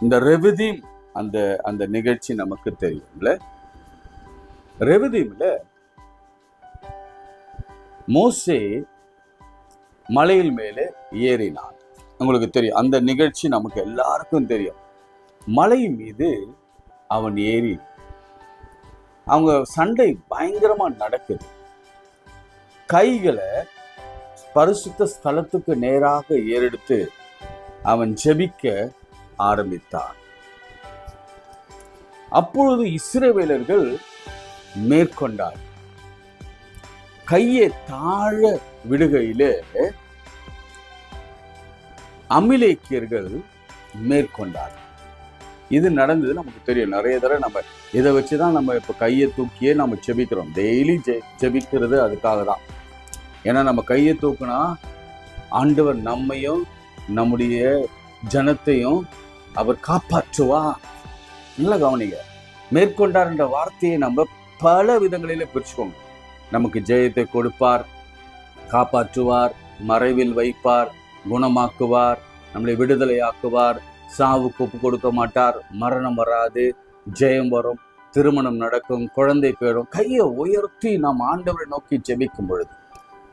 இந்த ரெவிதீம் அந்த அந்த நிகழ்ச்சி நமக்கு தெரியும்ல? ரெவிதீம்ல மோசே மலையில் மேலே ஏறினான். உங்களுக்கு தெரியும் அந்த நிகழ்ச்சி நமக்கு எல்லாருக்கும் தெரியும். மலை மீது அவன் ஏறி அவங்க சண்டை பயங்கரமா நடக்குது. கைகளை பரிசுத்த ஸ்தலத்துக்கு நேராக ஏறெடுத்து அவன் ஜெபிக்க ஆரம்பித்தார். அப்பொழுது இஸ்ரேவேலர்கள் மேற்கொண்டார். கையை தாழ விடுகையிலே அமிலேக்கியர்கள் மேற்கொண்டார். இது நடந்தது நமக்கு தெரியும். நிறைய தடவை நம்ம இதை வச்சு தான் நம்ம இப்போ கையை தூக்கியே நம்ம செபிக்கிறோம். டெய்லி ஜெ ஜெபிக்கிறது அதுக்காக தான். ஏன்னா நம்ம கையை தூக்குனா ஆண்டவர் நம்மையும் நம்முடைய ஜனத்தையும் அவர் காப்பாற்றுவா. நல்லா கவனிங்க. மேற்கொண்டார் என்ற வார்த்தையை நம்ம பல விதங்களிலே பிரிச்சுக்கோங்க. நமக்கு ஜெயத்தை கொடுப்பார் காப்பாற்றுவார் மறைவில் வைப்பார் குணமாக்குவார் நம்மளை விடுதலையாக்குவார் சாவு கொப்பு கொடுக்க மாட்டார் மரணம் வராது ஜெயம் வரும் திருமணம் நடக்கும் குழந்தை பேரும் கையை உயர்த்தி நாம் ஆண்டவரை நோக்கி ஜெபிக்கும் பொழுது.